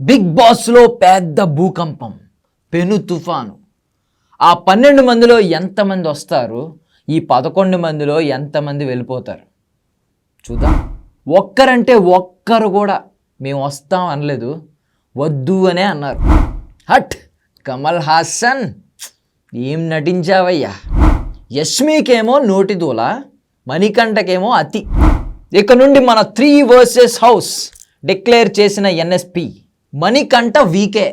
Big బాస్లో పెద్ద భూకంపం పెను తుఫాను. ఆ పన్నెండు మందిలో ఎంతమంది వస్తారు? ఈ పదకొండు మందిలో ఎంతమంది వెళ్ళిపోతారు? చూద్దాం. ఒక్కరంటే ఒక్కరు కూడా మేము వస్తాం అనలేదు. వద్దు అనే అన్నారు. హట్! కమల్ హాసన్! ఏం నటించావయ్యా? యష్మికేమో నోటి దూల మణికంఠకేమో అతి. ఇక నుండి మన త్రీ వర్సెస్ హౌస్ డిక్లేర్ చేసిన ఎన్ఎస్పి. మణికంఠ వీకే.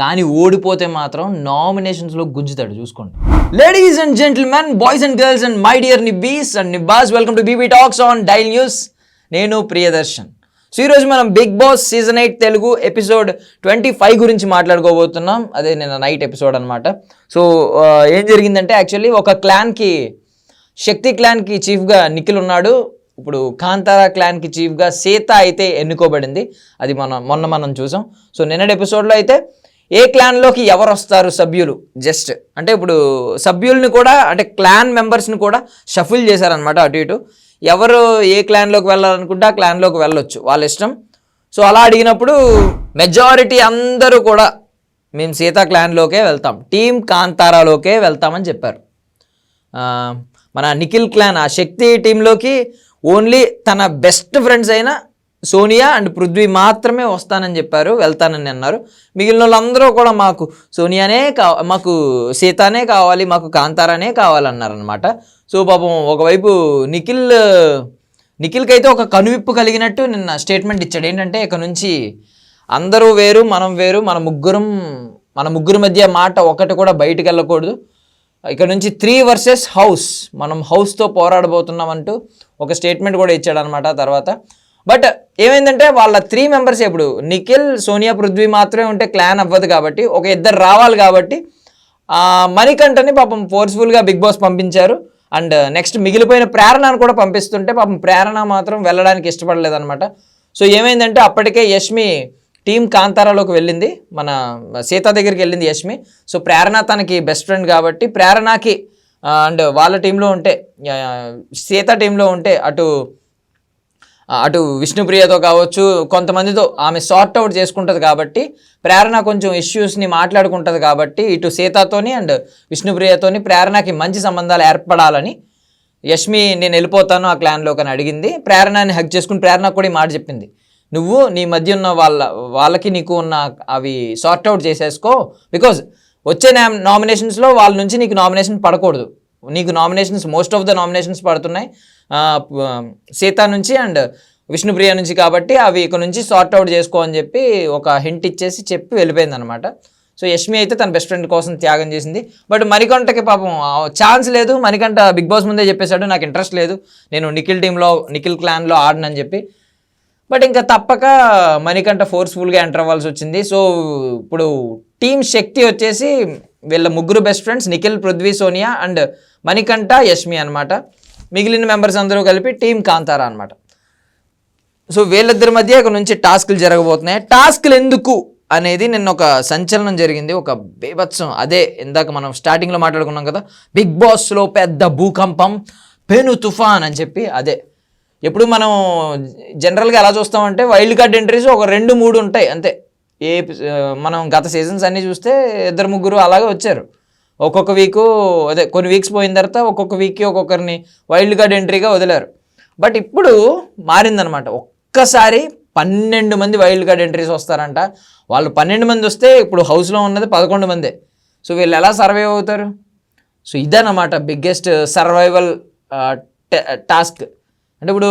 కానీ ఓడిపోతే మాత్రం నామినేషన్స్లో గుంజుతాడు చూసుకోండి. Ladies and gentlemen boys and girls and my dear nibbies and nibbas welcome to BB talks on dial news నేను ప్రియదర్శన్. సో ఈరోజు మనం Bigg Boss season eight Telugu episode twenty five గురించి మాట్లాడుకోబోతున్నాం. అదే నేను నైట్ ఎపిసోడ్ అనమాట సో ఏం జరిగిందంటే యాక్చువల్లీ ఒక క్లాన్కి శక్తి క్లాన్కి చీఫ్గా నిఖిల్ ఉన్నాడు. ఇప్పుడు కాంతారా క్లాన్కి చీఫ్గా సీత అయితే ఎన్నుకోబడింది. అది మనం మొన్న మనం చూసాం. సో నిన్నటి ఎపిసోడ్లో అయితే ఏ క్లాన్లోకి ఎవరు వస్తారు సభ్యులు? జస్ట్ అంటే ఇప్పుడు సభ్యుల్ని కూడా అంటే క్లాన్ మెంబర్స్ని కూడా షఫుల్ చేశారనమాట అటు ఇటు. ఎవరు ఏ క్లాన్లోకి వెళ్ళాలనుకుంటే ఆ క్లాన్లోకి వెళ్ళొచ్చు. వాళ్ళ ఇష్టం. సో అలా అడిగినప్పుడు మెజారిటీ అందరూ కూడా మేము సీతా క్లాన్లోకే వెళ్తాం. టీం కాంతారాలోకే వెళ్తామని చెప్పారు. మన నిఖిల్ క్లాన్ ఆ శక్తి టీంలోకి ఓన్లీ తన బెస్ట్ ఫ్రెండ్స్ అయిన సోనియా అండ్ పృథ్వీ మాత్రమే వస్తానని చెప్పారు వెళ్తానని అన్నారు. మిగిలిన వాళ్ళందరూ కూడా మాకు సోనియానే కా మాకు సీతానే కావాలి మాకు కాంతారానే కావాలన్నారనమాట సో పాపం ఒకవైపు నిఖిల్ నిఖిల్కి అయితే ఒక కనువిప్పు కలిగినట్టు నిన్న స్టేట్మెంట్ ఇచ్చాడు. ఏంటంటే ఇక నుంచి అందరూ వేరు మనం వేరు మన ముగ్గురం మన ముగ్గురు మధ్య మాట ఒకటి కూడా బయటకు వెళ్ళకూడదు. ఇక్కడ నుంచి త్రీ వర్సెస్ హౌస్ మనం హౌస్తో పోరాడబోతున్నామంటూ ఒక స్టేట్మెంట్ కూడా ఇచ్చాడనమాట తర్వాత. బట్ ఏమైందంటే వాళ్ళ త్రీ మెంబర్స్ ఇప్పుడు నిఖిల్ సోనియా పృథ్వీ మాత్రమే ఉంటే క్లాన్ అవ్వదు కాబట్టి ఒక ఇద్దరు రావాలి కాబట్టి మణికంఠని పాపం ఫోర్స్ఫుల్గా బిగ్ బాస్ పంపించారు. అండ్ నెక్స్ట్ మిగిలిపోయిన ప్రేరణను కూడా పంపిస్తుంటే పాపం ప్రేరణ మాత్రం వెళ్ళడానికి ఇష్టపడలేదన్నమాట. సో ఏమైందంటే అప్పటికే యష్మి టీం కాంతారాలోకి వెళ్ళింది. మన సీత దగ్గరికి వెళ్ళింది యష్మి. సో ప్రేరణ తనకి బెస్ట్ ఫ్రెండ్ కాబట్టి ప్రేరణకి అండ్ వాళ్ళ టీంలో ఉంటే సీత టీంలో ఉంటే అటు అటు విష్ణుప్రియతో కావచ్చు కొంతమందితో ఆమె సార్ట్ అవుట్ చేసుకుంటుంది కాబట్టి ప్రేరణ కొంచెం ఇష్యూస్ని మాట్లాడుకుంటుంది కాబట్టి ఇటు సీతతోని అండ్ విష్ణుప్రియతోని ప్రేరణకి మంచి సంబంధాలు ఏర్పడాలని యష్మి నేను వెళ్ళిపోతాను ఆ క్లాన్లోకి అని అడిగింది. ప్రేరణని హక్ చేసుకుని ప్రేరణ కూడా ఈ మాట చెప్పింది. నువ్వు నీ మధ్య ఉన్న వాళ్ళ వాళ్ళకి నీకు ఉన్న అవి సార్ట్ అవుట్ చేసేసుకో. బికాజ్ వచ్చే నా నామినేషన్స్లో వాళ్ళ నుంచి నీకు నామినేషన్ పడకూడదు. నీకు nominations most of the nominations పడుతున్నాయి. సీత నుంచి అండ్ విష్ణుప్రియ నుంచి కాబట్టి అవి ఇక నుంచి సార్ట్ అవుట్ చేసుకో అని చెప్పి ఒక హింట్ ఇచ్చేసి చెప్పి వెళ్ళిపోయింది అనమాట సో యష్మి అయితే తన బెస్ట్ ఫ్రెండ్ కోసం త్యాగం చేసింది. బట్ మణికంఠకి పాపం ఛాన్స్ లేదు. మణికంఠ బిగ్ బాస్ ముందే చెప్పేశాడు నాకు ఇంట్రెస్ట్ లేదు. నేను నిఖిల్ టీంలో నిఖిల్ క్లాన్లో ఆడనని చెప్పి. బట్ ఇంకా తప్పక మణికంఠ ఫోర్స్ఫుల్గా ఎంటర్ అవ్వాల్సి వచ్చింది. సో ఇప్పుడు టీం శక్తి వచ్చేసి వీళ్ళ ముగ్గురు best friends Nikhil Prithvi Sonia and Manikanta Yashmi అనమాట మిగిలిన మెంబర్స్ అందరూ కలిపి టీం కాంతారా అనమాట సో వీళ్ళిద్దరి మధ్య ఇక్కడ నుంచి టాస్క్లు జరగబోతున్నాయి. టాస్క్లు ఎందుకు అనేది నిన్న ఒక సంచలనం జరిగింది. ఒక బీభత్సం. అదే ఇందాక మనం స్టార్టింగ్లో మాట్లాడుకున్నాం కదా. బిగ్ బాస్లో పెద్ద భూకంపం పెను తుఫాన్ అని చెప్పి అదే ఎప్పుడు మనం జనరల్గా ఎలా చూస్తామంటే వైల్డ్ కార్డ్ ఎంట్రీస్ ఒక రెండు మూడు ఉంటాయి అంతే. ఏ మనం గత సీజన్స్ అన్నీ చూస్తే ఇద్దరు ముగ్గురు అలాగే వచ్చారు. ఒక్కొక్క వీకు అదే కొన్ని వీక్స్ పోయిన తర్వాత ఒక్కొక్క వీక్కి ఒక్కొక్కరిని వైల్డ్ కార్డ్ ఎంట్రీగా వదిలారు. బట్ ఇప్పుడు మారిందనమాట. ఒక్కసారి పన్నెండు మంది వైల్డ్ కార్డ్ ఎంట్రీస్ వస్తారంట. వాళ్ళు పన్నెండు మంది వస్తే ఇప్పుడు హౌస్లో ఉన్నది పదకొండు మందే. సో వీళ్ళు ఎలా సర్వైవ్ అవుతారు? సో ఇదన్నమాట బిగ్గెస్ట్ సర్వైవల్ టాస్క్. అంటే ఇప్పుడు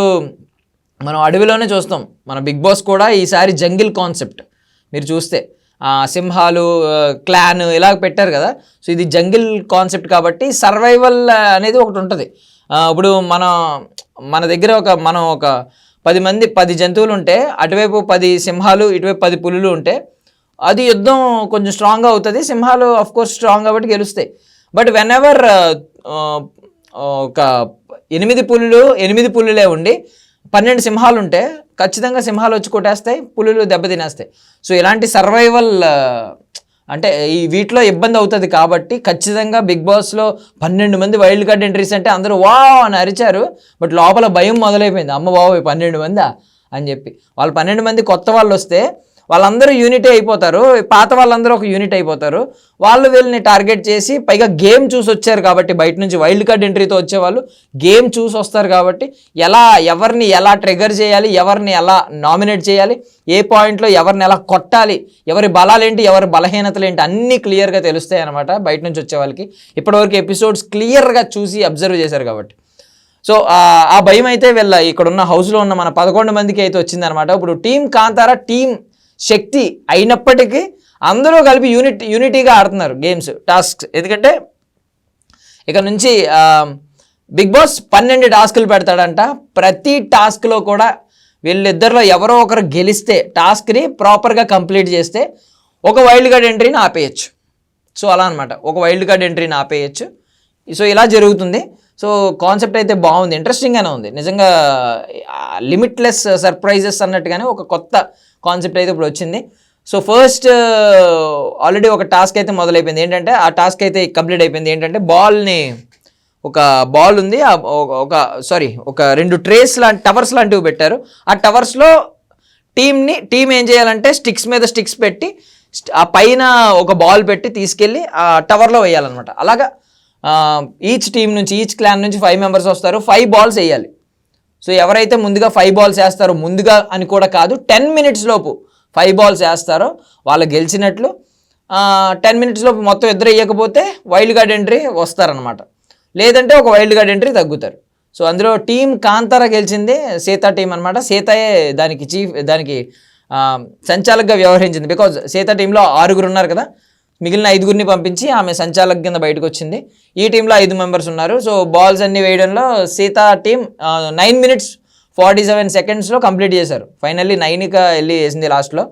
మనం అడవిలోనే చూస్తాం. మన బిగ్ బాస్ కూడా ఈసారి జంగిల్ కాన్సెప్ట్. మీరు చూస్తే సింహాలు క్లాన్ ఇలా పెట్టారు కదా. సో ఇది జంగిల్ కాన్సెప్ట్ కాబట్టి సర్వైవల్ అనేది ఒకటి ఉంటుంది. ఇప్పుడు మన మన దగ్గర ఒక మనం ఒక పది మంది పది జంతువులు ఉంటే అటువైపు పది సింహాలు ఇటువైపు పది పులులు ఉంటే అది యుద్ధం కొంచెం స్ట్రాంగ్గా అవుతుంది. సింహాలు ఆఫ్ కోర్స్ స్ట్రాంగ్ కాబట్టి గెలుస్తాయి. బట్ వెన్ ఎవర్ ఒక ఎనిమిది పులులు ఎనిమిది పులులే ఉండి పన్నెండు సింహాలు ఉంటే ఖచ్చితంగా సింహాలు వచ్చి కొట్టేస్తాయి పులులు దెబ్బతినేస్తాయి సో ఇలాంటి సర్వైవల్ అంటే ఈ వీటిలో ఇబ్బంది అవుతుంది కాబట్టి ఖచ్చితంగా బిగ్ బాస్లో పన్నెండు మంది వైల్డ్ కార్డ్ ఎంట్రీస్ అంటే అందరూ వా అని అరిచారు బట్ లోపల భయం మొదలైపోయింది. అమ్మ బాబు పన్నెండు మందా అని చెప్పి. వాళ్ళు పన్నెండు మంది కొత్త వాళ్ళు వస్తే వాళ్ళందరూ యూనిటీ అయిపోతారు. పాత వాళ్ళందరూ ఒక యూనిట్ అయిపోతారు. వాళ్ళు వీళ్ళని టార్గెట్ చేసి పైగా గేమ్ చూసి వచ్చారు కాబట్టి బయట నుంచి వైల్డ్ కార్డ్ ఎంట్రీతో వచ్చేవాళ్ళు గేమ్ చూసి వస్తారు కాబట్టి ఎలా ఎవరిని ఎలా ట్రిగర్ చేయాలి ఎవరిని ఎలా నామినేట్ చేయాలి ఏ పాయింట్లో ఎవరిని ఎలా కొట్టాలి ఎవరి బలాలేంటి ఎవరి బలహీనతలు ఏంటి అన్నీ క్లియర్గా తెలుస్తాయి అనమాట బయట నుంచి వచ్చే వాళ్ళకి. ఇప్పటివరకు ఎపిసోడ్స్ క్లియర్గా చూసి అబ్జర్వ్ చేశారు కాబట్టి. సో ఆ- భయం అయితే వీళ్ళ ఇక్కడ ఉన్న హౌస్లో ఉన్న మన పదకొండు మందికి అయితే వచ్చిందనమాట ఇప్పుడు టీం కాంతారా టీం శక్తి అయినప్పటికీ అందరూ కలిపి యూనిట్ యూనిటీగా ఆడుతున్నారు గేమ్స్ టాస్క్స్. ఎందుకంటే ఇక నుంచి బిగ్ బాస్ పన్నెండు టాస్కులు పెడతాడంట. ప్రతి టాస్క్లో కూడా వీళ్ళిద్దరిలో ఎవరో ఒకరు గెలిస్తే టాస్క్ని ప్రాపర్గా కంప్లీట్ చేస్తే ఒక వైల్డ్ కార్డ్ ఎంట్రీని ఆపేయచ్చు. సో అలా అనమాట ఒక వైల్డ్ కార్డ్ ఎంట్రీని ఆపేయచ్చు. సో ఇలా జరుగుతుంది. సో కాన్సెప్ట్ అయితే బాగుంది. ఇంట్రెస్టింగ్గానే ఉంది. నిజంగా లిమిట్లెస్ సర్ప్రైజెస్ అన్నట్టుగానే ఒక కొత్త కాన్సెప్ట్ అయితే ఇప్పుడు వచ్చింది. సో ఫస్ట్ ఆల్రెడీ ఒక టాస్క్ అయితే మొదలైపోయింది. ఏంటంటే ఆ టాస్క్ అయితే కంప్లీట్ అయిపోయింది. ఏంటంటే బాల్ని ఒక బాల్ ఉంది. ఒక- సారీ ఒక రెండు ట్రేస్ లాంటి టవర్స్ లాంటివి పెట్టారు. ఆ టవర్స్లో టీంని టీం ఏం చేయాలంటే స్టిక్స్ మీద స్టిక్స్ పెట్టి ఆ పైన ఒక బాల్ పెట్టి తీసుకెళ్ళి ఆ టవర్లో వేయాలన్నమాట. అలాగా ఈచ్ టీం నుంచి ఈచ్ క్లాన్ నుంచి ఫైవ్ మెంబర్స్ వస్తారు. ఫైవ్ బాల్స్ వేయాలి. సో ఎవరైతే ముందుగా ఫైవ్ బాల్స్ వేస్తారో ముందుగా అని కూడా కాదు టెన్ మినిట్స్ లోపు ఫైవ్ బాల్స్ వేస్తారో వాళ్ళు గెలిచినట్లు టెన్ మినిట్స్ లోపు మొత్తం ఇద్దరు వేయకపోతే వైల్డ్ కార్డ్ ఎంట్రీ వస్తారనమాట లేదంటే ఒక వైల్డ్ కార్డ్ ఎంట్రీ తగ్గుతారు. సో అందులో టీం కాంతార గెలిచింది సీతా టీం అనమాట సీతయే దానికి చీఫ్ దానికి సంచాలకగా వ్యవహరించింది. బికాజ్ సీతా టీంలో ఆరుగురు ఉన్నారు కదా. మిగిలిన ఐదుగురిని పంపించి ఆమె సంచాలక కింద బయటకు వచ్చింది ఈ టీంలో ఐదు మెంబర్స్ ఉన్నారు. సో బాల్స్ అన్ని వేయడంలో Seetha team nine minutes forty seven సెకండ్స్లో కంప్లీట్ చేశారు. ఫైనల్లీ నైన్గా వెళ్ళి వేసింది లాస్ట్లో.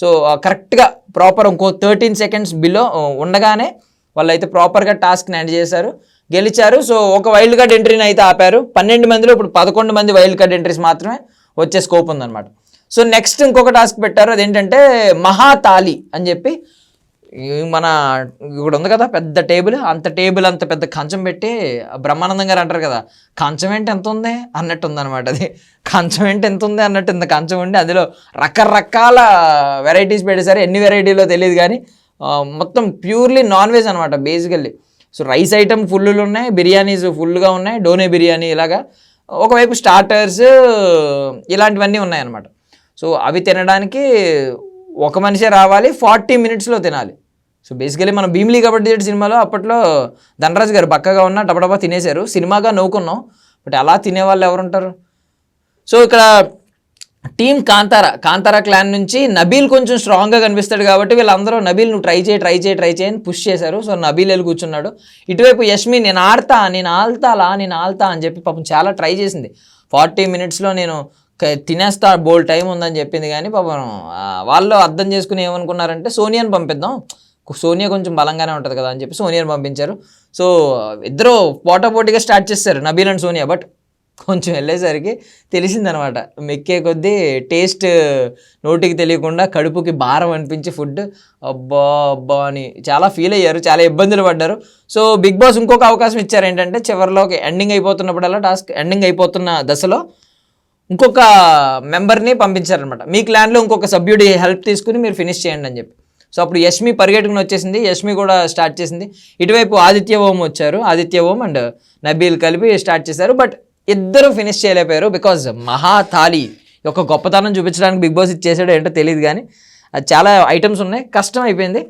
సో కరెక్ట్గా ప్రాపర్ ఇంకో థర్టీన్ సెకండ్స్ బిలో ఉండగానే వాళ్ళు అయితే ప్రాపర్గా టాస్క్ని ఎండ్ చేశారు. గెలిచారు. సో ఒక వైల్డ్ కార్డ్ ఎంట్రీని అయితే ఆపారు. పన్నెండు మందిలో ఇప్పుడు పదకొండు మంది వైల్డ్ కార్డ్ ఎంట్రీస్ మాత్రమే వచ్చే స్కోప్ ఉందన్నమాట. సో నెక్స్ట్ ఇంకొక టాస్క్ పెట్టారు. అదేంటంటే మహాతాలి అని చెప్పి మన ఇక్కడ ఉంది కదా పెద్ద టేబుల్ అంత టేబుల్ అంత పెద్ద కంచం పెట్టి బ్రహ్మానందం గారు అంటారు కదా కంచం ఏంటి ఎంత ఉంది? అన్నట్టు ఉందన్నమాట అది. కంచం ఏంటి ఎంత ఉంది? అన్నట్టు ఇంత కంచం ఉండి అందులో రకరకాల వెరైటీస్ పెట్టేసారు ఎన్ని వెరైటీలో తెలియదు కానీ మొత్తం ప్యూర్లీ నాన్ వెజ్ అనమాట basically. So rice item full ఉన్నాయి బిర్యానీస్ ఫుల్గా ఉన్నాయి డోనే బిర్యానీ ఇలాగా. ఒకవైపు స్టార్టర్స్ ఇలాంటివన్నీ ఉన్నాయన్నమాట. సో అవి తినడానికి ఒక మనిషే రావాలి ఫార్టీ మినిట్స్లో తినాలి. సో బేసికలీ మనం భీమిలీ కబడ్డీ జట్టు సినిమాలో అప్పట్లో ధనరాజ్ గారు బక్కగా ఉన్న డబడబా తినేశారు. సినిమాగా నవ్వుకున్నాం బట్ అలా తినేవాళ్ళు ఎవరుంటారు? సో ఇక్కడ టీం కాంతారా కాంతారా క్లాన్ నుంచి నబీల్ కొంచెం స్ట్రాంగ్గా కనిపిస్తాడు కాబట్టి వీళ్ళందరూ నబీల్ నువ్వు ట్రై చేయి ట్రై చేయి ట్రై చేయని పుష్ చేశారు. సో నబీల్ వెళ్ళి కూర్చున్నాడు. ఇటువైపు యష్మి నేను ఆడతా నేను ఆల్తాలా నేను ఆల్తా అని చెప్పి పాపం చాలా ట్రై చేసింది. ఫార్టీ మినిట్స్లో నేను తినేస్తా బోల్ టైం ఉందని చెప్పింది కానీ పాపం వాళ్ళు అర్థం చేసుకుని ఏమనుకున్నారంటే సోనియాని పంపిద్దాం. సోనియా కొంచెం బలంగానే ఉంటుంది కదా అని చెప్పి సోనియాని పంపించారు. సో ఇద్దరు పోటాపోటీగా స్టార్ట్ చేస్తారు నబీల్ అండ్ సోనియా. బట్ కొంచెం వెళ్ళేసరికి తెలిసిందనమాట మెక్కే కొద్దీ టేస్ట్ నోటికి తెలియకుండా కడుపుకి భారం అనిపించి ఫుడ్. అబ్బా అబ్బా అని చాలా ఫీల్ అయ్యారు చాలా ఇబ్బందులు పడ్డారు. సో బిగ్ బాస్ ఇంకొక అవకాశం ఇచ్చారు ఏంటంటే చివరిలోకి ఎండింగ్ అయిపోతున్నప్పుడల్లా టాస్క్ ఎండింగ్ అయిపోతున్న దశలో ఇంకొక మెంబర్ని పంపించారనమాట మీ క్లాన్లో ఇంకొక సభ్యుడి హెల్ప్ తీసుకుని మీరు ఫినిష్ చేయండి అని చెప్పి. సో అప్పుడు యష్మి పరిగెట్టుకుని వచ్చేసింది. యష్మి కూడా స్టార్ట్ చేసింది. ఇటువైపు ఆదిత్య ఓం వచ్చారు. ఆదిత్య ఓం అండ్ నబీల్ కలిపి స్టార్ట్ చేశారు. బట్ ఇద్దరు ఫినిష్ చేయలేకపోయారు బికాజ్ మహాతాళి యొక్క గొప్పతనం చూపించడానికి బిగ్ బాస్ ఇచ్చేసాడో ఏంటో తెలియదు కానీ అది చాలా ఐటమ్స్ ఉన్నాయి. కష్టం అయిపోయింది.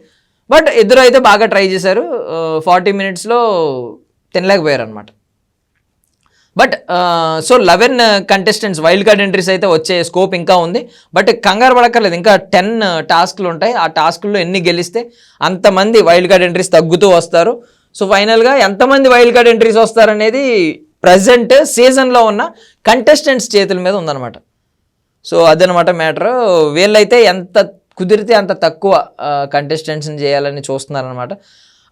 బట్ ఇద్దరు అయితే బాగా ట్రై చేశారు. ఫార్టీ మినిట్స్లో తినలేకపోయారు అనమాట but so eleven contestants wild card entries అయితే వచ్చే స్కోప్ ఇంకా ఉంది. బట్ కంగారు పడక్కర్లేదు. ఇంకా టెన్ టాస్క్లు ఉంటాయి. ఆ టాస్క్లో ఎన్ని గెలిస్తే అంతమంది వైల్డ్ కార్డ్ ఎంట్రీస్ తగ్గుతూ వస్తారు. సో ఫైనల్గా ఎంతమంది వైల్డ్ కార్డ్ ఎంట్రీస్ వస్తారనేది ప్రజెంట్ సీజన్లో ఉన్న కంటెస్టెంట్స్ చేతుల మీద ఉందన్నమాట. సో అదనమాట మ్యాటర్. వీళ్ళైతే ఎంత కుదిరితే అంత తక్కువ కంటెస్టెంట్స్ని చేయాలని చూస్తున్నారనమాట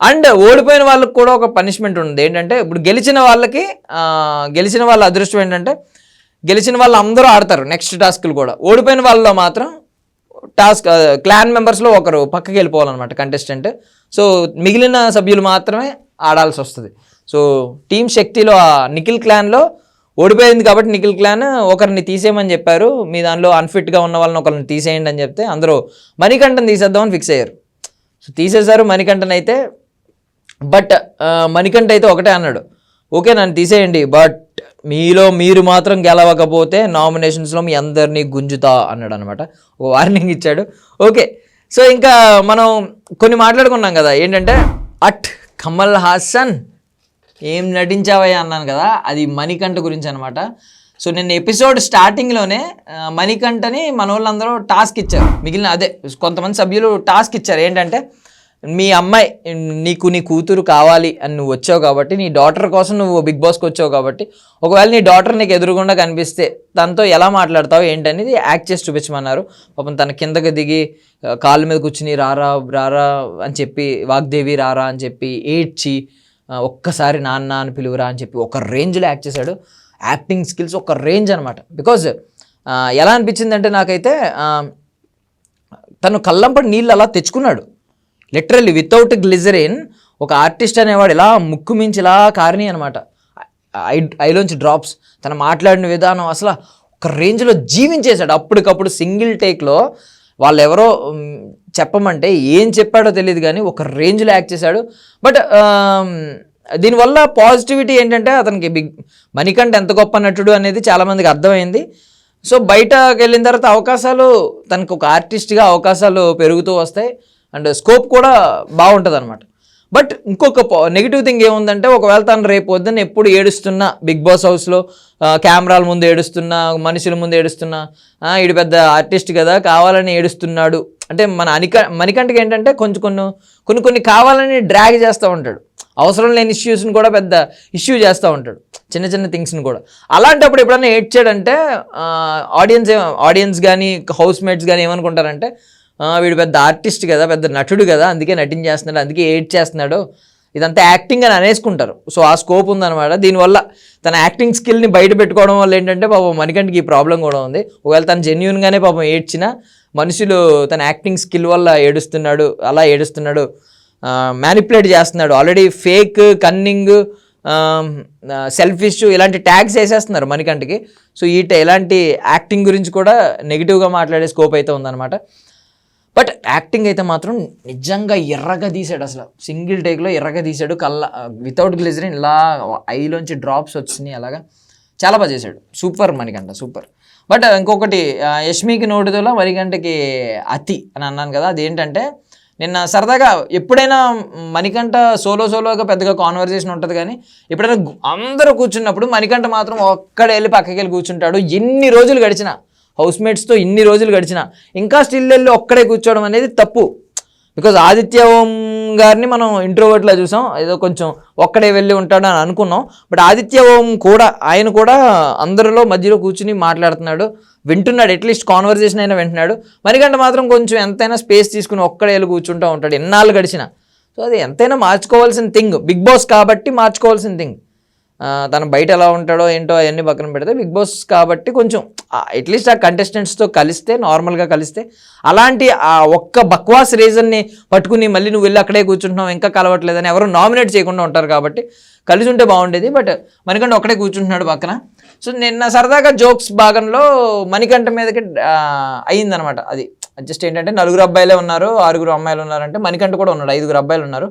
అండ్ ఓడిపోయిన వాళ్ళకి కూడా ఒక పనిష్మెంట్ ఉంది ఏంటంటే ఇప్పుడు గెలిచిన వాళ్ళకి గెలిచిన వాళ్ళ అదృష్టం ఏంటంటే గెలిచిన వాళ్ళు అందరూ ఆడతారు నెక్స్ట్ టాస్క్లు కూడా. ఓడిపోయిన వాళ్ళలో మాత్రం టాస్క్ క్లాన్ మెంబర్స్లో ఒకరు పక్కకి వెళ్ళిపోవాలన్నమాట కంటెస్టెంట్. సో మిగిలిన సభ్యులు మాత్రమే ఆడాల్సి వస్తుంది. సో టీం శక్తిలో ఆ నిఖిల్ క్లాన్లో ఓడిపోయింది కాబట్టి నిఖిల్ క్లాన్ ఒకరిని తీసేయమని చెప్పారు. మీ దానిలో అన్ఫిట్గా ఉన్న వాళ్ళని ఒకరిని తీసేయండి అని చెప్తే అందరూ మణికంఠన్ తీసేద్దామని ఫిక్స్ అయ్యారు. సో తీసేశారు మణికంఠన్ అయితే బట్ మణికంఠ అయితే ఒకటే అన్నాడు. ఓకే నన్ను తీసేయండి బట్ మీలో మీరు మాత్రం గెలవకపోతే నామినేషన్స్లో మీ అందరినీ గుంజుతా అన్నాడు అనమాట ఒక వార్నింగ్ ఇచ్చాడు. ఓకే సో ఇంకా మనం కొన్ని మాట్లాడుకున్నాం కదా ఏంటంటే అట్ కమల్ హాసన్ ఏం నటించావయ్యా అన్నాను కదా అది మణికంఠ గురించి అనమాట సో నేను ఎపిసోడ్ స్టార్టింగ్లోనే మణికంఠని మన వాళ్ళందరూ టాస్క్ ఇచ్చారు. మిగిలిన అదే కొంతమంది సభ్యులు టాస్క్ ఇచ్చారు. ఏంటంటే మీ అమ్మాయి నీకు నీ కూతురు కావాలి అని నువ్వు వచ్చావు కాబట్టి నీ డాటర్ కోసం నువ్వు బిగ్ బాస్కి వచ్చావు కాబట్టి ఒకవేళ నీ డాటర్ నీకు ఎదురుగుండా కనిపిస్తే తనతో ఎలా మాట్లాడతావు ఏంటనేది యాక్ట్ చేసి చూపించమన్నారు. పాపం తన కిందకి దిగి కాళ్ళ మీద కూర్చుని రారా రారా అని చెప్పి వాగ్దేవి రారా అని చెప్పి ఏడ్చి ఒక్కసారి నాన్న అని పిలువురా అని చెప్పి ఒక రేంజ్లో యాక్ట్ చేశాడు. యాక్టింగ్ స్కిల్స్ ఒక రేంజ్ అనమాట. బికాజ్ ఎలా అనిపించిందంటే నాకైతే తను కళ్ళంపడి నీళ్ళు అలా తెచ్చుకున్నాడు. లిటరల్లీ వితౌట్ గ్లిజరిన్ ఒక ఆర్టిస్ట్ అనేవాడు ఇలా ముక్కు మించి ఇలా కారణి అనమాట ఐ ఐలోంచి డ్రాప్స్ తను మాట్లాడిన విధానం అసలు ఒక రేంజ్లో జీవించేశాడు. అప్పటికప్పుడు సింగిల్ టేక్లో వాళ్ళు ఎవరో చెప్పమంటే ఏం చెప్పాడో తెలియదు కానీ ఒక రేంజ్లో యాక్ట్ చేశాడు. బట్ దీనివల్ల పాజిటివిటీ ఏంటంటే అతనికి బిగ్ మణికంఠ ఎంత గొప్ప నటుడు అనేది చాలామందికి అర్థమైంది. సో బయటకు వెళ్ళిన తర్వాత అవకాశాలు తనకు ఒక ఆర్టిస్ట్గా అవకాశాలు పెరుగుతూ వస్తాయి. అండ్ స్కోప్ కూడా బాగుంటుంది అనమాట బట్ ఇంకొక నెగిటివ్ థింగ్ ఏముందంటే ఒకవేళ తను రేపు పొద్దున్న ఎప్పుడు ఏడుస్తున్నా బిగ్ బాస్ హౌస్లో కెమెరాల ముందు ఏడుస్తున్నా మనుషుల ముందు ఏడుస్తున్నా ఇడు పెద్ద ఆర్టిస్ట్ కదా కావాలని ఏడుస్తున్నాడు. అంటే మన అనిక మణికంటకి ఏంటంటే కొంచెం కొన్ని కొన్ని కొన్ని కావాలని డ్రాగ్ చేస్తూ ఉంటాడు. అవసరం లేని ఇష్యూస్ని కూడా పెద్ద ఇష్యూ చేస్తూ ఉంటాడు. చిన్న చిన్న థింగ్స్ని కూడా. అలాంటప్పుడు ఎప్పుడైనా ఏడ్చాడంటే ఆడియన్స్ ఆడియన్స్ కానీ హౌస్ మేట్స్ కానీ ఏమనుకుంటారంటే వీడు పెద్ద ఆర్టిస్ట్ కదా పెద్ద నటుడు కదా అందుకే నటించేస్తున్నాడు అందుకే ఏడ్ చేస్తున్నాడు. ఇదంతా యాక్టింగ్ అని అనేసుకుంటారు. సో ఆ స్కోప్ ఉందన్నమాట. దీనివల్ల తన యాక్టింగ్ స్కిల్ని బయట పెట్టుకోవడం వల్ల ఏంటంటే పాపం మణికంఠకి ఈ ప్రాబ్లం కూడా ఉంది. ఒకవేళ తను జెన్యున్గానే పాపం ఏడ్చినా మనుషులు తన యాక్టింగ్ స్కిల్ వల్ల ఏడుస్తున్నాడు అలా ఏడుస్తున్నాడు మ్యానిపులేట్ చేస్తున్నాడు. ఆల్రెడీ ఫేక్ కన్నింగ్ సెల్ఫిష్ ఇలాంటి ట్యాగ్స్ వేసేస్తున్నారు మణికంఠకి. సో ఈ ఇలాంటి యాక్టింగ్ గురించి కూడా నెగిటివ్గా మాట్లాడే స్కోప్ అయితే ఉందన్నమాట. బట్ యాక్టింగ్ అయితే మాత్రం నిజంగా ఎర్రగా తీసాడు అసలు. సింగిల్ టేక్లో ఎర్రగా తీసాడు. కళ్ళ వితౌట్ గ్లిజరిన్ ఇలా ఐలోంచి డ్రాప్స్ వచ్చినాయి అలాగా. చాలా బాగా చేశాడు. Super Manikanta super. బట్ ఇంకొకటి యష్మికి నోటిదోలో మణికంటకి అతి అని అన్నాను కదా. అదేంటంటే నిన్న సరదాగా ఎప్పుడైనా మణికంఠ సోలో సోలోగా పెద్దగా కాన్వర్జేషన్ ఉంటుంది కానీ ఎప్పుడైనా అందరూ కూర్చున్నప్పుడు మణికంఠ మాత్రం ఒక్కడే వెళ్ళి పక్కకి వెళ్ళి కూర్చుంటాడు. ఎన్ని రోజులు గడిచినా. హౌస్మేట్స్తో ఇన్ని రోజులు గడిచినా ఇంకా స్టిల్ వెళ్ళి ఒక్కడే కూర్చోవడం అనేది తప్పు. బికాజ్ ఆదిత్య ఓం గారిని మనం ఇంట్రోవర్ట్లో చూసాం. ఏదో కొంచెం ఒక్కడే వెళ్ళి ఉంటాడు అని అనుకున్నాం. బట్ ఆదిత్య ఓం కూడా ఆయన కూడా అందరిలో మధ్యలో కూర్చుని మాట్లాడుతున్నాడు. వింటున్నాడు. అట్లీస్ట్ కాన్వర్జేషన్ అయినా వింటున్నాడు. మరికంటే మాత్రం కొంచెం ఎంతైనా స్పేస్ తీసుకుని ఒక్కడే వెళ్ళి కూర్చుంటూ ఉంటాడు. ఎన్నాళ్ళు గడిచినా. సో అది ఎంతైనా మార్చుకోవాల్సిన థింగ్ బిగ్ బాస్ కాబట్టి మార్చుకోవాల్సిన థింగ్ తను బయట ఎలా ఉంటాడో ఏంటో అవన్నీ పక్కన పెడితే బిగ్ బాస్ కాబట్టి కొంచెం అట్లీస్ట్ ఆ కంటెస్టెంట్స్తో కలిస్తే నార్మల్గా కలిస్తే అలాంటి ఆ ఒక్క బక్వాస్ రీజన్ని పట్టుకుని మళ్ళీ నువ్వు వెళ్ళి అక్కడే కూర్చుంటున్నావు ఇంకా కలవట్లేదని ఎవరు నామినేట్ చేయకుండా ఉంటారు కాబట్టి కలిసి ఉంటే బాగుండేది బట్ మణికంఠ ఒక్కడే కూర్చుంటున్నాడు పక్కన. సో నిన్న సరదాగా జోక్స్ భాగంలో మణికంఠ మీదకి అయిందనమాట అయ్యిందనమాట. అది జస్ట్ ఏంటంటే నలుగురు అబ్బాయిలే ఉన్నారు ఆరుగురు అమ్మాయిలు ఉన్నారంటే మణికంఠ కూడా ఉన్నాడు ఐదుగురు అబ్బాయిలు ఉన్నారు.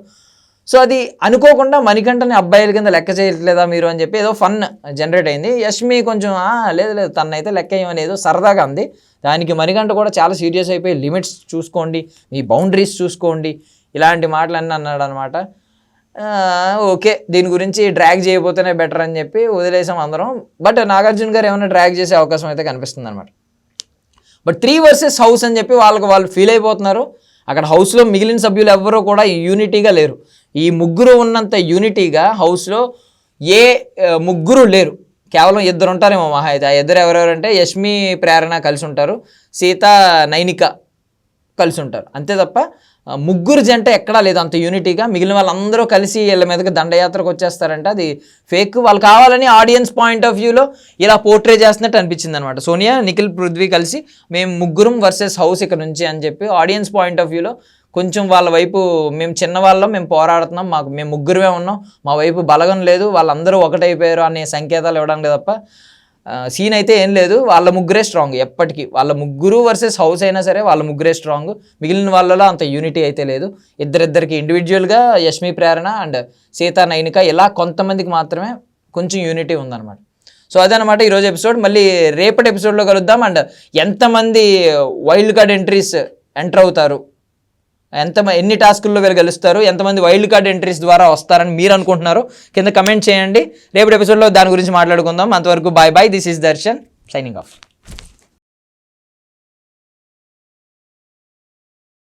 సో అది అనుకోకుండా మణికంఠని అబ్బాయిల కింద లెక్క చేయట్లేదా మీరు అని చెప్పి ఏదో ఫన్ జనరేట్ అయింది. యష్మి కొంచెం లేదు లేదు తనైతే లెక్క ఏమని ఏదో సరదాగా ఉంది దానికి మణికంఠ కూడా చాలా సీరియస్ అయిపోయి లిమిట్స్ చూసుకోండి మీ బౌండరీస్ చూసుకోండి ఇలాంటి మాటలన్నీ అన్నాడు అనమాట ఓకే దీని గురించి డ్రాగ్ చేయబోతేనే బెటర్ అని చెప్పి వదిలేసాం అందరం. బట్ నాగార్జున గారు ఏమైనా డ్రాగ్ చేసే అవకాశం అయితే కనిపిస్తుంది అనమాట బట్ త్రీ వర్సెస్ హౌస్ అని చెప్పి వాళ్ళకి వాళ్ళు ఫీల్ అయిపోతున్నారు. అక్కడ హౌస్లో మిగిలిన సభ్యులు ఎవ్వరూ కూడా యూనిటీగా లేరు. ఈ ముగ్గురు ఉన్నంత యూనిటీగా హౌస్లో ఏ ముగ్గురు లేరు. కేవలం ఇద్దరు ఉంటారేమో మహా అయితే. ఆ ఇద్దరు ఎవరెవరంటే యష్మి ప్రేరణ కలిసి ఉంటారు. సీత నైనిక కలిసి ఉంటారు. అంతే తప్ప ముగ్గురు జంట ఎక్కడా లేదు. అంత యూనిటీగా మిగిలిన వాళ్ళందరూ కలిసి వీళ్ళ మీదకి దండయాత్రకు వచ్చేస్తారంటే. అది ఫేక్. వాళ్ళు కావాలని ఆడియన్స్ పాయింట్ ఆఫ్ వ్యూలో ఇలా పోర్ట్రే చేస్తున్నట్టు అనిపించింది అనమాట సోనియా నిఖిల్ పృథ్వీ కలిసి మేము ముగ్గురం వర్సెస్ హౌస్ ఇక్కడ నుంచి అని చెప్పి ఆడియన్స్ పాయింట్ ఆఫ్ వ్యూలో కొంచెం వాళ్ళ వైపు మేము చిన్నవాళ్ళం మేము పోరాడుతున్నాం మాకు మేము ముగ్గురమే ఉన్నాం. మా వైపు బలగం లేదు వాళ్ళందరూ ఒకటైపోయారు అనే సంకేతాలు ఇవ్వడానికి తప్ప సీన్ అయితే ఏం లేదు. వాళ్ళ ముగ్గురే స్ట్రాంగ్ ఎప్పటికీ. వాళ్ళ ముగ్గురు వర్సెస్ హౌస్ అయినా సరే వాళ్ళ ముగ్గురే స్ట్రాంగ్ మిగిలిన వాళ్ళలో అంత యూనిటీ అయితే లేదు. ఇద్దరిద్దరికి ఇండివిజువల్గా యష్మి ప్రేరణ అండ్ సీతా నైనిక ఇలా కొంతమందికి మాత్రమే కొంచెం యూనిటీ ఉందన్నమాట. సో అదనమాట ఈరోజు ఎపిసోడ్ మళ్ళీ రేపటి ఎపిసోడ్లో కలుద్దాం. అండ్ ఎంతమంది వైల్డ్ కార్డ్ ఎంట్రీస్ ఎంటర్ అవుతారు? ఎంత ఎన్ని టాస్కుల్లో వీళ్ళు గెలుస్తారు ఎంతమంది వైల్డ్ కార్డ్ ఎంట్రీస్ ద్వారా వస్తారని మీరు అనుకుంటున్నారు కింద కమెంట్ చేయండి. రేపటి ఎపిసోడ్లో దాని గురించి మాట్లాడుకుందాం. అంతవరకు bye bye this is Darshan signing off